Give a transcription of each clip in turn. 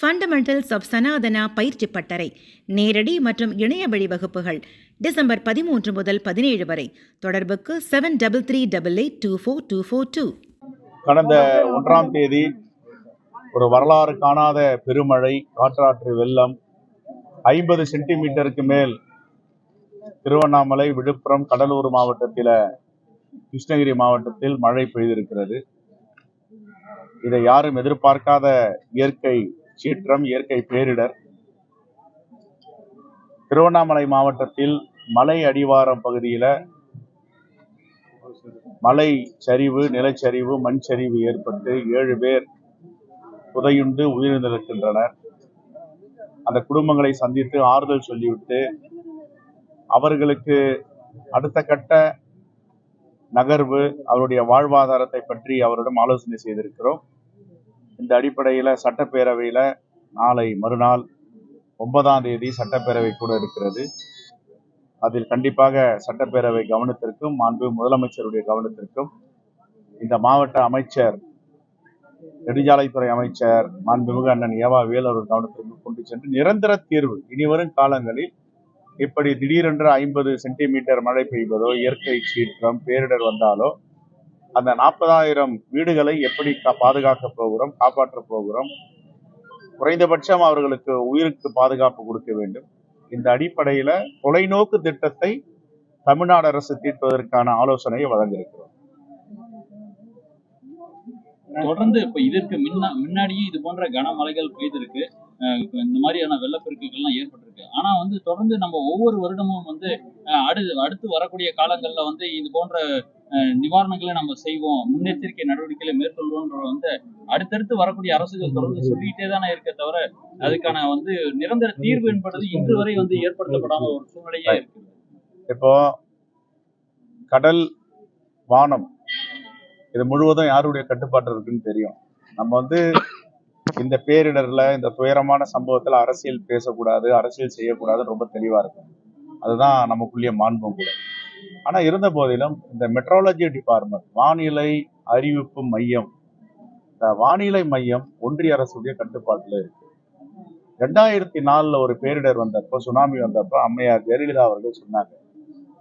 Fundamentals of Sanatana பயிற்சி பட்டறை நேரடி மற்றும் இணைய வழி வகுப்புகள் டிசம்பர் பதிமூன்று முதல் பதினேழு வரை. தொடர்புக்கு seven double three double eight two four two four two கடந்த ஒன்றாம் தேதி ஒரு வரலாறு காணாத பெருமழை காற்றாற்று வெள்ளம் ஐம்பது சென்டிமீட்டருக்கு மேல் திருவண்ணாமலை விழுப்புரம் கடலூர் மாவட்டத்தில் கிருஷ்ணகிரி மாவட்டத்தில் மழை பெய்திருக்கிறது. இதை யாரும் எதிர்பார்க்காத இயற்கை சீற்றம் இயற்கை பேரிடர். திருவண்ணாமலை மாவட்டத்தில் மலை அடிவாரம் பகுதியில் மலை சரிவு நிலச்சரிவு மண் சரிவு ஏற்பட்டு ஏழு பேர் புதையுண்டு உயிரிழந்திருக்கின்றனர். அந்த குடும்பங்களை சந்தித்து ஆறுதல் சொல்லிவிட்டு அவர்களுக்கு அடுத்த கட்ட நகர்வு அவருடைய வாழ்வாதாரத்தை பற்றி அவரிடம் ஆலோசனை செய்திருக்கிறோம். இந்த அடிப்படையில் சட்டப்பேரவையில் நாளை மறுநாள் ஒன்பதாம் தேதி சட்டப்பேரவை கூட இருக்கிறது. அதில் கண்டிப்பாக சட்டப்பேரவை கவனத்திற்கும் மாண்பு முதலமைச்சருடைய கவனத்திற்கும் இந்த மாவட்ட அமைச்சர் நெடுஞ்சாலைத்துறை அமைச்சர் மாண்புமிகு அண்ணன் ஏவா வேல் அவர்கள் கவனத்திற்கு கொண்டு சென்று நிரந்தர தீர்வு. இனிவரும் காலங்களில் இப்படி திடீரென்று ஐம்பது சென்டிமீட்டர் மழை பெய்வதோ இயற்கை சீற்றம் பேரிடர் வந்தாலோ அந்த நாற்பதாயிரம் வீடுகளை எப்படி பாதுகாக்க போகிறோம் காப்பாற்ற போகிறோம் குறைந்தபட்சம் அவர்களுக்கு உயிருக்கு பாதுகாப்பு கொடுக்க வேண்டும். இந்த அடிப்படையில தொலைநோக்கு திட்டத்தை தமிழ்நாடு அரசு தீர்ப்பதற்கான ஆலோசனையை வழங்கியிருக்கிறோம். தொடர்ந்து இப்ப இதற்கு முன்ன முன்னாடியே இது போன்ற கனமழைகள் பெய்திருக்கு. இப்ப இந்த மாதிரியான வெள்ளப்பெருக்குகள்லாம் ஏற்பட்டிருக்கு. ஆனா வந்து தொடர்ந்து நம்ம ஒவ்வொரு வருடமும் வந்து அடு அடுத்து அடுத்து வரக்கூடிய காலங்கள்ல வந்து இது போன்ற நிவாரணங்களை நம்ம செய்வோம் முன்னெச்சரிக்கை நடவடிக்கைகளை மேற்கொள்வோன்ற வந்து அடுத்தடுத்து வரக்கூடிய அரசுகள் தொடர்ந்து சொல்லிட்டே தானே இருக்க தவிர அதுக்கான வந்து நிரந்தர தீர்வு என்பது இன்று வரை வந்து ஏற்படுத்தப்படாத ஒரு சூழ்நிலையே இருக்கு இப்போ கடல் வானம் இது முழுவதும் யாருடைய கட்டுப்பாட்டு இருக்குன்னு தெரியும். நம்ம வந்து இந்த பேரிடர்ல இந்த துயரமான சம்பவத்துல அரசியல் பேசக்கூடாது அரசியல் செய்யக்கூடாதுன்னு ரொம்ப தெளிவா இருக்கும். அதுதான் நமக்குள்ளே மாண்பும் கூட. ஆனா இருந்த போதிலும் இந்த மெட்ரோலஜி டிபார்ட்மெண்ட் வானிலை அறிவிப்பு மையம் இந்த வானிலை மையம் ஒன்றிய அரசுடைய கட்டுப்பாட்டில் இருக்கு. ரெண்டாயிரத்தி நாலுல ஒரு பேரிடர் வந்தப்போ சுனாமி வந்தப்போ அம்மையார் ஜெயலலிதா அவர்கள் சொன்னாங்க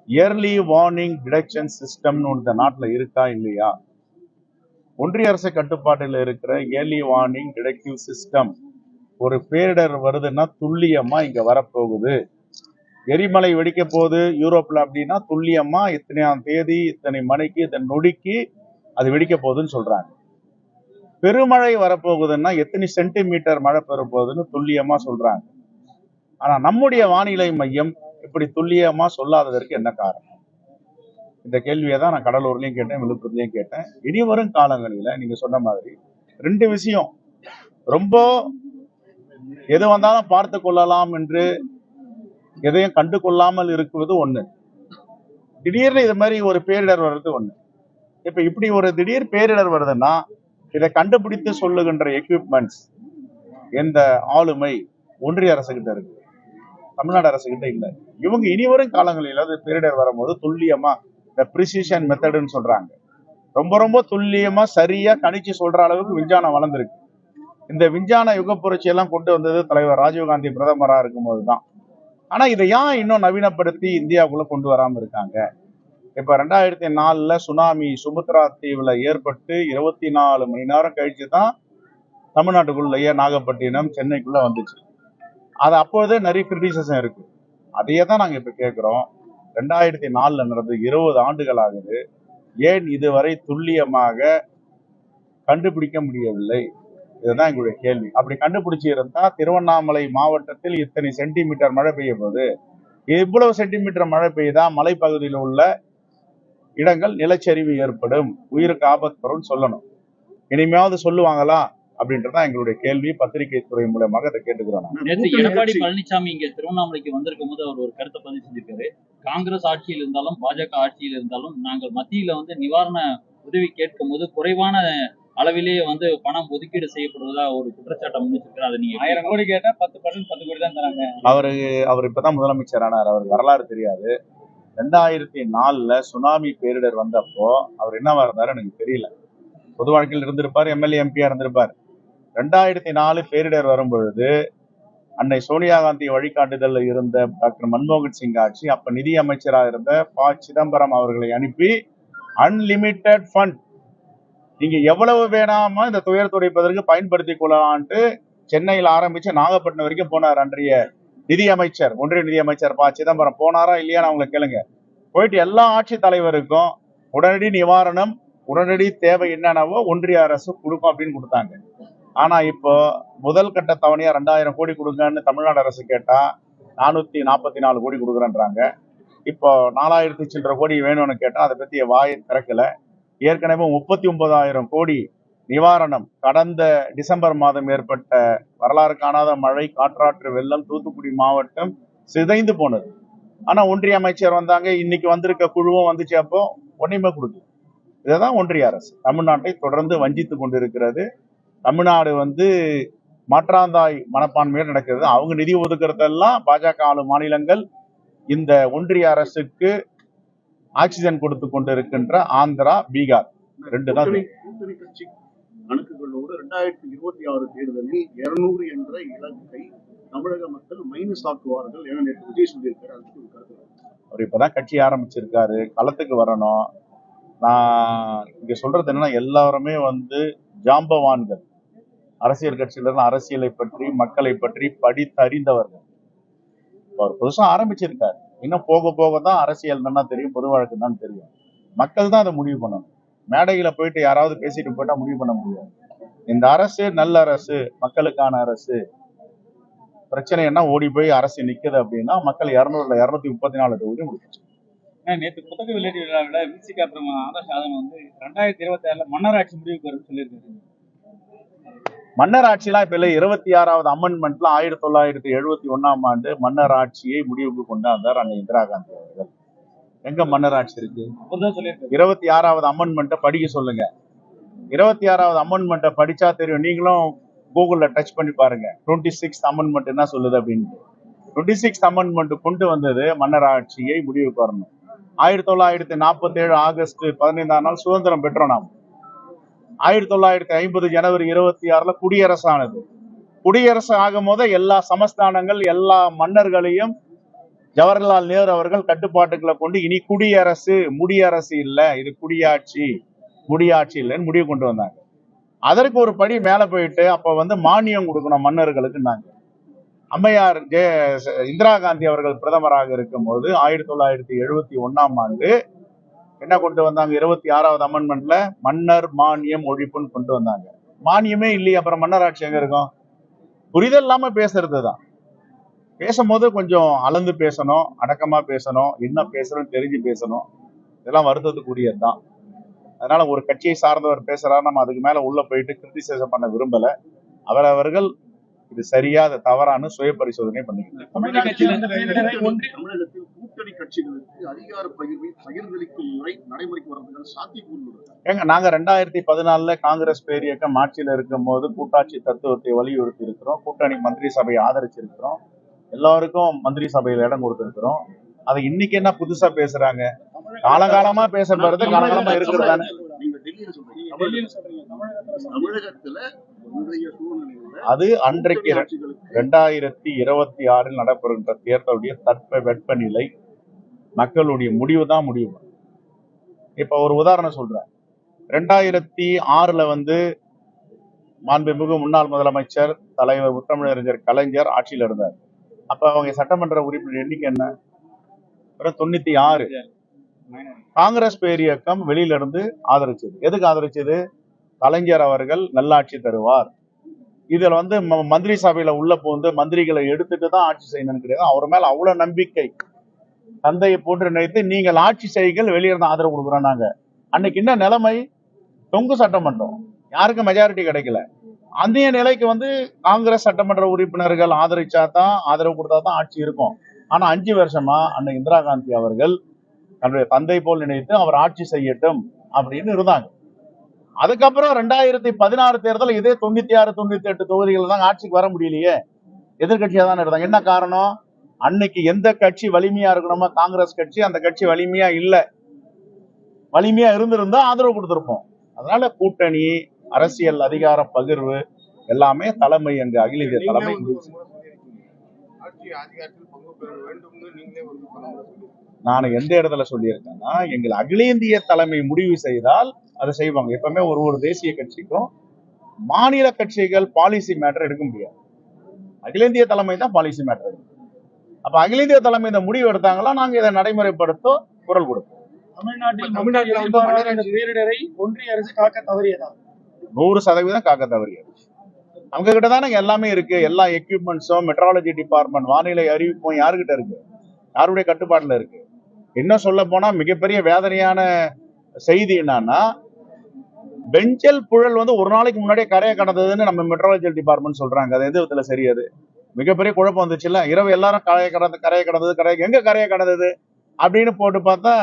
இயர்லி வார்னிங் டிடெக்ஷன் சிஸ்டம்னு இந்த நாட்டில் இருக்கா இல்லையா? ஒன்றிய அரசு கட்டுப்பாட்டில் இருக்கிற இயர்லி வார்னிங் டிடெக்டிவ் சிஸ்டம் ஒரு பேரிடர் வருதுன்னா துல்லியமா இங்க வரப்போகுது. எரிமலை வெடிக்க போகுது யூரோப்ல அப்படின்னா துல்லியமா இத்தனையாம் தேதி இத்தனை மணிக்கு இத்தனை நொடிக்கு அது வெடிக்க போகுதுன்னு சொல்றாங்க. பெருமழை வரப்போகுதுன்னா எத்தனை சென்டிமீட்டர் மழை பெறப்போகுதுன்னு துல்லியமா சொல்றாங்க. ஆனா நம்முடைய வானிலை மையம் இப்படி துல்லியமா சொல்லாததற்கு என்ன காரணம்? இந்த கேள்வியை தான் நான் கடலூர்லயும் கேட்டேன் விழுப்புரத்துலயும் கேட்டேன். இனி வரும் காலங்களில நீங்க சொன்ன மாதிரி ரெண்டு விஷயம். ரொம்ப எது வந்தாலும் பார்த்து கொள்ளலாம் என்று எதையும் கண்டு கொள்ளாமல் இருக்குவது ஒண்ணு. திடீர்னு இது மாதிரி ஒரு பேரிடர் வர்றது ஒண்ணு. இப்ப இப்படி ஒரு திடீர் பேரிடர் வருதுன்னா இதை கண்டுபிடித்து சொல்லுகின்ற எக்யூப்மெண்ட்ஸ் எந்த ஆளுமை ஒன்றிய அரசுகிட்ட இருக்கு. தமிழ்நாடு அரசுகிட்ட இல்லை. இவங்க இனி வரும் காலங்களில் அது பேரிடர் வரும்போது துல்லியமா இந்த ப்ரிசிஷன் மெத்தடுன்னு சொல்றாங்க. ரொம்ப ரொம்ப துல்லியமா சரியா கணிச்சு சொல்ற அளவுக்கு விஞ்ஞானம் வளர்ந்துருக்கு. இந்த விஞ்ஞான யுக புரட்சி எல்லாம் கொண்டு வந்தது தலைவர் ராஜீவ்காந்தி பிரதமரா இருக்கும்போது தான் ஆனா இதை ஏன் இன்னும் நவீனப்படுத்தி இந்தியாவுக்குள்ள கொண்டு வராம இருக்காங்க? இப்ப ரெண்டாயிரத்தி நாலுல சுனாமி சுமுத்ரா தீவுல ஏற்பட்டு இருபத்தி நாலு மணி நேரம் கழிச்சு தான் தமிழ்நாட்டுக்குள்ளேயே நாகப்பட்டினம் சென்னைக்குள்ள வந்துச்சு. அது அப்போதே நிறைய கிரிட்டிசிசம் இருக்கு. அதையே தான் நாங்க இப்ப கேட்கிறோம் ரெண்டாயிரத்தி நாலுல நடந்து இருபது ஆண்டுகள் ஆகுது. ஏன் இதுவரை துல்லியமாக கண்டுபிடிக்க முடியவில்லை? இதுதான் எங்களுடைய கேள்வி. அப்படி கண்டுபிடிச்சி இருந்தா திருவண்ணாமலை மாவட்டத்தில் இத்தனை சென்டிமீட்டர் மழை பெய்ய போகுது இவ்வளவு சென்டிமீட்டர் மழை பெய்தா மலைப்பகுதியில் உள்ள இடங்கள் நிலச்சரிவு ஏற்படும் உயிருக்கு ஆபத்து வரும்னு சொல்லணும். இனிமையாவது சொல்லுவாங்களா அப்படின்றதான் எங்களுடைய கேள்வி. பத்திரிகை துறை மூலமாக அதை கேட்டுக்கிறோம் எடப்பாடி பழனிசாமி இங்க திருவண்ணாமலைக்கு வந்திருக்கும் போது அவர் ஒரு கருத்தை பதிவு செஞ்சிருக்காரு. காங்கிரஸ் ஆட்சியில் இருந்தாலும் பாஜக ஆட்சியில் இருந்தாலும் நாங்கள் மத்தியில வந்து நிவாரண உதவி கேட்கும் போது குறைவான அளவிலேயே வந்து பணம் ஒதுக்கீடு செய்யப்படுவதா ஒரு குற்றச்சாட்டை முன்னிச்சிருக்காரு அதை நீங்க ஆயிரம் கோடி கேட்டா பத்து பர்சன்ட் பத்து கோடி தான் தராங்க. அவரு அவர் இப்பதான் முதலமைச்சர் ஆனார் அவருக்கு வரலாறு தெரியாது. ரெண்டாயிரத்தி நாலுல சுனாமி பேரிடர் வந்தப்போ அவர் என்னவா இருந்தாரு எனக்கு தெரியல. பொது வாழ்க்கையில் இருந்திருப்பார் எம்எல்ஏ எம்பியா இருந்திருப்பார். ரெண்டாயிரத்தி நாலு பேரிடர் வரும் பொழுது அன்னை சோனியா காந்தி வழிகாட்டுதல்ல இருந்த டாக்டர் மன்மோகன் சிங் ஆட்சி அப்ப நிதி அமைச்சராக இருந்த ப சிதம்பரம் அவர்களை அனுப்பி அன்லிமிட்டெட் ஃபண்ட் நீங்க எவ்வளவு வேணாம இந்த துயர் துடைப்பதற்கு பயன்படுத்தி கொள்ளலான்ட்டு சென்னையில் ஆரம்பிச்சு நாகப்பட்டினம் வரைக்கும் போனார் அன்றைய நிதி அமைச்சர் ஒன்றிய நிதியமைச்சர் பா. சிதம்பரம். போனாரா இல்லையான்னு அவங்களை கேளுங்க. போயிட்டு எல்லா ஆட்சி தலைவருக்கும் உடனடி நிவாரணம் உடனடி தேவை என்னென்னவோ ஒன்றிய அரசு கொடுக்கும் அப்படின்னு கொடுத்தாங்க. ஆனா இப்போ முதல் கட்ட தவணையா ரெண்டாயிரம் கோடி கொடுங்கன்னு தமிழ்நாடு அரசு கேட்டா நானூத்தி நாற்பத்தி நாலு கோடி கொடுக்குறேன்றாங்க. இப்போ நாலாயிரத்தி சில்லற கோடி வேணும்னு கேட்டா அதை பத்தி வாயை திறக்கலை. ஏற்கனவே முப்பத்தி ஒன்பதாயிரம் கோடி நிவாரணம். கடந்த டிசம்பர் மாதம் ஏற்பட்ட வரலாறு காணாத மழை காற்றாற்று வெள்ளம் தூத்துக்குடி மாவட்டம் சிதைந்து போனது. ஆனா ஒன்றிய அமைச்சர் வந்தாங்க இன்னைக்கு வந்திருக்க குழுவும் வந்துச்சு அப்போ ஒன்றையுமே கொடுக்கல. இதுதான் ஒன்றிய அரசு தமிழ்நாட்டை தொடர்ந்து வஞ்சித்து கொண்டிருக்கிறது. தமிழ்நாடு வந்து மாற்றாந்தாய் மனப்பான்மையோடு நடக்கிறது. அவங்க நிதி ஒதுக்குறதெல்லாம் பாஜக ஆளும் மாநிலங்கள் இந்த ஒன்றிய அரசுக்கு ஆக்சிஜன் கொடுத்து கொண்டிருக்கின்ற ஆந்திரா பீகார். ரெண்டு தான் கணக்குகளோடு ரெண்டாயிரத்தி இருபத்தி ஆறு தேர்தலில் இருநூறு என்ற இலக்கை தமிழக மக்கள் மைனஸ் ஆக்குவார்கள் என நேற்று விஜய் சொல்லியிருக்கிறார். அவர் இப்பதான் கட்சி ஆரம்பிச்சிருக்காரு. களத்துக்கு வரணும். நான் இங்க சொல்றது என்னன்னா எல்லாருமே வந்து ஜாம்பவான்கள். அரசியல் கட்சியில இருந்து அரசியலை பற்றி மக்களை பற்றி படித்தறிந்தவர்கள். அவர் புதுசா ஆரம்பிச்சிருக்காரு. இன்னும் போக போக தான் அரசியல் தான் தெரியும் பொது வழக்கு தான் தெரியும். மக்கள் தான் அதை முடிவு பண்ணணும். மேடையில போயிட்டு யாராவது பேசிட்டு போயிட்டா முடிவு பண்ண முடியாது. இந்த அரசு நல்ல அரசு மக்களுக்கான அரசு. பிரச்சனை என்ன? ஓடி போய் அரசு நிக்குது அப்படின்னா மக்கள் இருநூறுல இருநூத்தி முப்பத்தி நாலு தொகுதி முடிச்சு நேற்று புத்தக வெளியீட்டு விழாவில் விசிக்கு அப்புறம் ஆதர் சாதனம் வந்து ரெண்டாயிரத்தி இருபத்தி ஆறுல மன்னராட்சி முடிவுக்கு வரும்னு சொல்லியிருக்காரு. மன்னர் ஆட்சிலாம் இப்ப இல்லை இருபத்தி ஆறாவது அமெண்ட்மெண்ட்ல ஆயிரத்தி தொள்ளாயிரத்தி எழுபத்தி ஒண்ணாம் ஆண்டு மன்னர் ஆட்சியை முடிவுக்கு கொண்டாந்தார் அன்னை இந்திரா காந்தி அவர்கள். எங்க மன்னர் ஆட்சி இருக்கு இருபத்தி ஆறாவது அமெண்ட்மெண்ட்டை படிக்க சொல்லுங்க. இருபத்தி ஆறாவது அமெண்ட்மெண்ட்டை படிச்சா தெரியும். நீங்களும் கூகுள்ல டச் பண்ணி பாருங்க. டுவெண்ட்டி சிக்ஸ் அமெண்ட்மெண்ட் என்ன சொல்லுது அப்படின்னு டுவெண்ட்டி சிக்ஸ் அமெண்ட்மெண்ட் கொண்டு வந்தது மன்னர் ஆட்சியை முடிவுக்கு வரணும். ஆயிரத்தி தொள்ளாயிரத்தி நாற்பத்தி ஏழு ஆகஸ்ட் பதினைந்தாம் நாள் சுதந்திரம் பெற்றோம் நாம். ஆயிரத்தி தொள்ளாயிரத்தி ஐம்பது ஜனவரி இருபத்தி ஆறுல குடியரசு ஆனது குடியரசு ஆகும் போது எல்லா சமஸ்தானங்கள் எல்லா மன்னர்களையும் ஜவஹர்லால் நேரு அவர்கள் கட்டுப்பாட்டுகளை கொண்டு இனி குடியரசு முடியரசு இல்லை இது குடியாட்சி முடியாட்சி இல்லைன்னு முடிவு கொண்டு வந்தாங்க. அதற்கு ஒரு படி மேலே போயிட்டு அப்போ வந்து மானியம் கொடுக்கணும் மன்னர்களுக்கு நாங்கள் அம்மையார் ஜெய இந்திரா காந்தி அவர்கள் பிரதமராக இருக்கும்போது ஆயிரத்தி தொள்ளாயிரத்தி எழுபத்தி ஒன்னாம் ஆண்டு என்ன கொண்டு வந்தாங்க? இருபத்தி ஆறாவது அமெண்ட்மெண்ட்ல மன்னர் மானியம் ஒழிப்புன்னு கொண்டு வந்தாங்க. மானியமே இல்லையே அப்புறம் மன்னர் ஆட்சி எங்க இருக்கும்? புரிதல் இல்லாம பேசுறது தான். பேசும்போது கொஞ்சம் அளந்து பேசணும் அடக்கமா பேசணும் என்ன பேசுறோம் தெரிஞ்சு பேசணும். இதெல்லாம் வருத்தத்துக்குரியது தான். அதனால ஒரு கட்சியை சார்ந்தவர் பேசுறாரு நம்ம அதுக்கு மேல உள்ள போயிட்டு கிரிட்டிசைசம் பண்ண விரும்பல. அவரவர்கள் இது சரியா அது தவறான்னு சுய பரிசோதனை பண்ணிக்கணும் கூட்டணி கட்சிகளுக்கு அதிகார பகிர்வை பகிர்ந்தளிக்கும் முறை நடைமுறைக்கு வரதுக்கான சாத்தியக்கூறு? ஏங்க நாங்க ரெண்டாயிரத்தி பதினாலுல காங்கிரஸ் பேரியக்கம் ஆட்சியில இருக்கும் போது கூட்டாட்சி தத்துவத்தை வலியுறுத்தி இருக்கிறோம் கூட்டணி மந்திரி சபையை ஆதரிச்சிருக்கிறோம். எல்லாருக்கும் மந்திரி சபையில இடம் கொடுத்திருக்கிறோம். அதை இன்னைக்கு என்ன புதுசா பேசுறாங்க? காலகாலமா பேசப்படுறது காலகாலமா இருக்கிறது தானே? நீங்க டெல்லியில சொல்றீங்க. டெல்லியில சொல்றீங்க. தமிழகத்துல சொல்றீங்க. தமிழகத்துல இன்றைய சூழ்நிலையில அது அன்றைக்கு ரெண்டாயிரத்தி இருபத்தி ஆறில் நடைபெறுகின்ற தேர்தலுடைய தட்ப வெப்பநிலை மக்களுடைய முடிவு தான் முடிவு. இப்போ ஒரு உதாரணம் சொல்றேன். ரெண்டாயிரத்தி ஆறுல வந்து மாண்புமிகு முன்னாள் முதலமைச்சர் தலைவர் முத்தமிழறிஞர் கலைஞர் ஆட்சியில் இருந்தார். அப்ப அவங்க சட்டமன்ற உறுப்பினர் எண்ணிக்கை என்ன? தொண்ணூத்தி ஆறு. காங்கிரஸ் பேரியக்கம் வெளியில இருந்து ஆதரிச்சது. எதுக்கு ஆதரிச்சது? கலைஞர் அவர்கள் நல்லாட்சி தருவார். இதில் வந்து ம- மந்திரி சபையில உள்ள போந்து மந்திரிகளை எடுத்துட்டு தான் ஆட்சி செய்யணும்னு கிடையாது அவர் மேல அவ்வளவு நம்பிக்கை. தந்தையை போன்று நினைத்து நீங்கள் ஆட்சி செய்யுங்கள் வெளியிருந்து ஆதரவு கொடுக்குறோம் நாங்க. அன்னைக்கு என்ன நிலைமை? தொங்கு சட்டமன்றம். யாருக்கும் மெஜாரிட்டி கிடைக்கல? அந்த நிலைக்கு வந்து காங்கிரஸ் சட்டமன்ற உறுப்பினர்கள் ஆதரிச்சா தான் ஆதரவு கொடுத்தா தான் ஆட்சி இருக்கும். ஆனா அஞ்சு வருஷமா அன்னை இந்திரா காந்தி அவர்கள் தன்னுடைய தந்தை போல் நினைத்து அவர் ஆட்சி செய்யட்டும் அப்படின்னு இருந்தாங்க. அதுக்கப்புறம் ரெண்டாயிரத்தி பதினாறு தேர்தல் இதே தொண்ணூத்தி ஆறு தொண்ணூத்தி எட்டு தொகுதிகள் தான் ஆட்சிக்கு வர முடியலையே. எதிர்கட்சியா தான் இருந்தாங்க. என்ன காரணம்? அன்னைக்கு எந்த கட்சி வலிமையா இருக்கணுமோ காங்கிரஸ் கட்சி அந்த கட்சி வலிமையா இல்ல. வலிமையா இருந்திருந்தா ஆதரவு கொடுத்திருப்போம். அதனால கூட்டணி அரசியல் அதிகார பகிர்வு எல்லாமே தலைமை எங்க அகில இந்திய தலைமை நான் எந்த இடத்துல சொல்லியிருக்கேன்னா எங்கள் அகில இந்திய தலைமை முடிவு செய்தால் அதை செய்வாங்க. எப்பவுமே ஒரு ஒரு தேசிய கட்சிக்கும் மாநில கட்சிகள் பாலிசி மேட்டர் எடுக்க முடியாது. அகில இந்திய தலைமை தான் பாலிசி மேட்டர் எடுக்கும் அப்ப அகில இந்திய தலைமை இந்த முடிவு எடுத்தாங்களா? நாங்க இதை நடைமுறைப்படுத்த குரல் கொடுப்போம். தமிழ்நாட்டில் தமிழ்நாட்டுல பேரிடரை ஒன்றிய அரசு காக்க தவறியதா? நூறு சதவீதம் காக்க தவறியது. அவங்க கிட்ட தானே எல்லாமே இருக்கு. எல்லா எக்யூப்மெண்ட்ஸும் மெட்ராலஜி டிபார்ட்மெண்ட் வானிலை அறிவிப்பும் யாருகிட்ட இருக்கு? யாருடைய கட்டுப்பாட்டுல இருக்கு? இன்னும் சொல்ல போனா மிகப்பெரிய வேதனையான செய்தி என்னன்னா பெஞ்சல் புழல் வந்து ஒரு நாளைக்கு முன்னாடியே கரையை கடந்ததுன்னு நம்ம மெட்ராலஜி டிபார்ட்மெண்ட் சொல்றாங்க. அது எந்த விதத்துல சரி அது? மிகப்பெரிய குழப்பம் வந்துச்சுல்ல? இரவு எல்லாரும் கரையை கடந்து கரையை கடந்தது கரையை எங்க கரையை கடந்தது? அப்படின்னு போட்டு பார்த்தா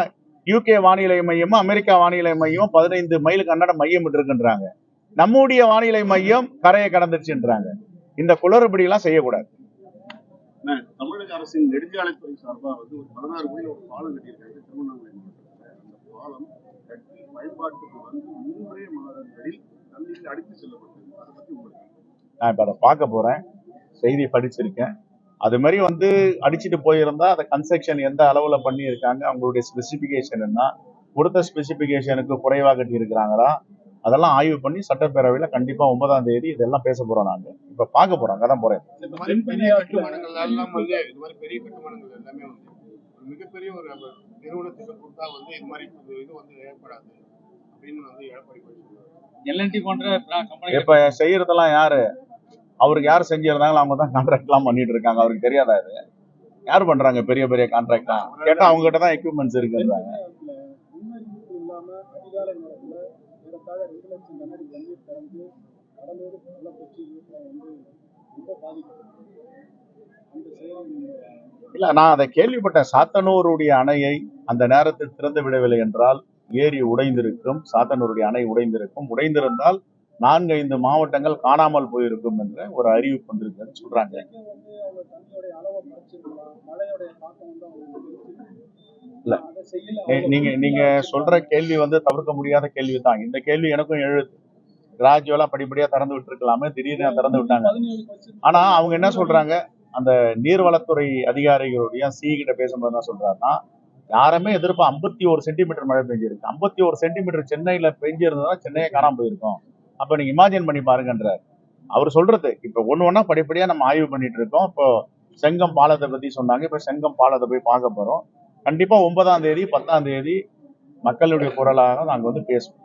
யூகே வானிலை மையமும் அமெரிக்கா வானிலை மையமும் பதினைந்து மைலுக்கு அண்ணாட மையம் இருக்குன்றாங்க. நம்முடைய வானிலை மையம் கரையை கடந்துருச்சுன்றாங்க இந்த குளறுபடி எல்லாம் செய்யக்கூடாது தமிழக அரசின் நெடுஞ்சாலைத்துறை சார்பா வந்து ஒரு பதினாறு கோடி ஒரு பாலம் கட்டியிருக்காங்க திருவண்ணாமலை மாவட்டத்துல. அந்த பாலம் கட்டி பயன்பாட்டுக்கு வந்து மூன்றே மாதங்களில் தண்ணீரில் அடித்து செல்லப்பட்டது அதை பத்தி உங்களுக்கு நான் இப்ப அதை பார்க்க போறேன். செய்தி படிச்சிருக்கேன். அது மாதிரி வந்து அடிச்சுட்டு போயிருந்தா அதை கன்ஸ்ட்ரக்ஷன் எந்த அளவுல பண்ணியிருக்காங்க அவங்களுடைய ஸ்பெசிபிகேஷன் என்ன கொடுத்த ஸ்பெசிபிகேஷனுக்கு குறைவாக கட்டி இருக்கிறாங்களா அதெல்லாம் ஆய்வு பண்ணி சட்டப்பேரவையில கண்டிப்பா ஒன்பதாம் தேதி இதெல்லாம் பேச போறோம் நாங்க. இப்ப பார்க்க போறோம் அங்கதான் போறேன். இந்த மாதிரி பெரிய கட்டுமானங்கள் எல்லாம் வந்து இது மாதிரி பெரிய கட்டுமானங்கள் எல்லாமே வந்து ஒரு மிகப்பெரிய ஒரு நிறுவனத்துக்கு கொடுத்தா வந்து இது மாதிரி இது வந்து ஏற்படாது அப்படின்னு வந்து எடப்பாடி இப்ப செய்யறதெல்லாம் யாரு? அவருக்கு யார் செஞ்சிருந்தாங்களோ அவங்க தான் கான்ட்ராக்ட் எல்லாம் பண்ணிட்டு இருக்காங்க. அவருக்கு தெரியாதா இது? யார் பண்றாங்க பெரிய பெரிய கான்ட்ராக்டா கேட்டா அவங்க கிட்ட தான் எக்யூப்மெண்ட்ஸ் இருக்குன்றாங்க. இல்ல நான் அதை கேள்விப்பட்டேன். சாத்தனூருடைய அணையை அந்த நேரத்தில் திறந்து விடவில்லை என்றால் ஏரி உடைந்திருக்கும் சாத்தனூருடைய அணை உடைந்திருக்கும். உடைந்திருந்தால் நான்கு ஐந்து மாவட்டங்கள் காணாமல் போயிருக்கும் என்ற ஒரு அறிவிப்பு வந்திருக்குன்னு சொல்றாங்க. இல்ல. நீங்க நீங்க சொல்ற கேள்வி வந்து தவிர்க்க முடியாத கேள்வி தான். இந்த கேள்வி எனக்கும் எழுது. கிராஜுவலா படிப்படியா திறந்து விட்டுருக்கலாமே. திடீர்னு திறந்து விட்டாங்க. ஆனா அவங்க என்ன சொல்றாங்க? அந்த நீர்வளத்துறை அதிகாரிகளுடைய சி கிட்ட பேசும்போது என்ன சொல்றாருன்னா யாருமே எதிர்ப்பு ஐம்பத்தி ஒரு சென்டிமீட்டர் மழை பெஞ்சிருக்கு. ஐம்பத்தி ஒரு சென்டிமீட்டர் சென்னையில பெஞ்சிருந்தா சென்னையே காணாம போயிருக்கும். அப்ப நீங்க இமேஜின் பண்ணி பாருங்கன்றார். அவர் சொல்றது இப்ப ஒண்ணு ஒண்ணா படிப்படியா நம்ம ஆய்வு பண்ணிட்டு இருக்கோம். இப்போ செங்கம் பாலத்தை பத்தி சொன்னாங்க. இப்ப செங்கம் பாலத்தை போய் பார்க்க போறோம். கண்டிப்பா ஒன்பதாம் தேதி பத்தாம் தேதி மக்களுடைய குரலாக நாங்க வந்து பேசுவோம்.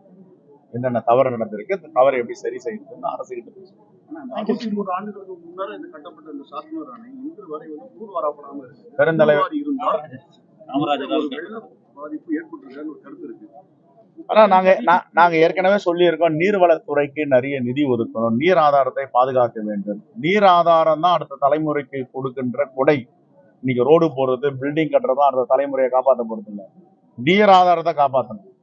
என்னென்ன தவறு நடந்திருக்கு அந்த தவறை எப்படி சரி செய்யறதுன்னு அரசு கிட்ட பேசுவோம் பெருந்தலைவர் இருந்தால் காமராஜர். பாதிப்பு ஏற்பட்டிருக்கான்னு ஒரு கருத்து இருக்கு. ஆனா நாங்க நாங்க ஏற்கனவே சொல்லியிருக்கோம் நீர்வளத்துறைக்கு நிறைய நிதி ஒதுக்கணும். நீர் ஆதாரத்தை பாதுகாக்க வேண்டும். நீர் ஆதாரம் தான் அடுத்த தலைமுறைக்கு கொடுக்கின்ற கொடை. இன்னைக்கு ரோடு போடுறது பில்டிங் கட்டுறது தான் அடுத்த தலைமுறையை காப்பாற்ற போறது இல்ல. நீர் ஆதாரத்தை காப்பாற்றணும்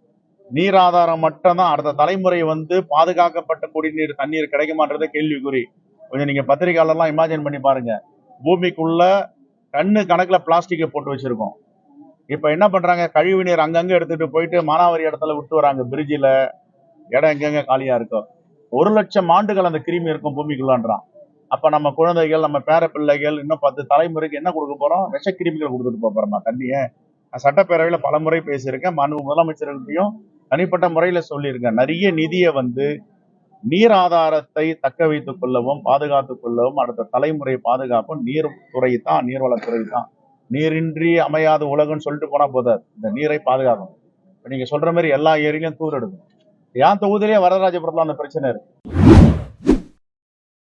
நீர் ஆதாரம் மட்டும்தான் அடுத்த தலைமுறை வந்து பாதுகாக்கப்பட்ட குடிநீர் தண்ணீர் கிடைக்குமான்றதே கேள்விக்குறி. கொஞ்சம் நீங்க பத்திரிகையாளர்லாம் இமேஜின் பண்ணி பாருங்க. பூமிக்குள்ள கண்ணு கணக்குல பிளாஸ்டிக்கை போட்டு வச்சிருக்கோம். இப்போ என்ன பண்ணுறாங்க கழிவு நீர் அங்கங்கே எடுத்துகிட்டு போயிட்டு மானாவாரி இடத்துல விட்டு வராங்க. பிரிட்ஜில் இடம் எங்கெங்கே காலியாக இருக்கோ. ஒரு லட்சம் ஆண்டுகள் அந்த கிருமி இருக்கும் பூமிக்குள்ளான்றான். அப்போ நம்ம குழந்தைகள் நம்ம பேர பிள்ளைகள் இன்னும் பத்து தலைமுறைக்கு என்ன கொடுக்க விஷ விஷக்கிருமிகள் கொடுத்துட்டு போக தண்ணியை. நான் சட்டப்பேரவையில் பல முறை பேசியிருக்கேன். மனு முதலமைச்சர்கிட்டையும் தனிப்பட்ட முறையில் சொல்லியிருக்கேன். நிறைய நிதியை வந்து நீர் ஆதாரத்தை தக்க வைத்துக் கொள்ளவும் பாதுகாத்துக் கொள்ளவும் அடுத்த தலைமுறை பாதுகாப்பும் நீர் துறை தான் நீர்வளத்துறை தான் நீரின்றி அமையாத உலகம்னு சொல்லிட்டு போனால் போதாது. இந்த நீரை பாதுகாக்கணும். இப்போ நீங்க சொல்ற மாதிரி எல்லா ஏரியிலையும் தூர் எடுக்கணும். என் தொகுதியிலேயே வரதராஜபுரத்தில் அந்த பிரச்சனை இருக்கு.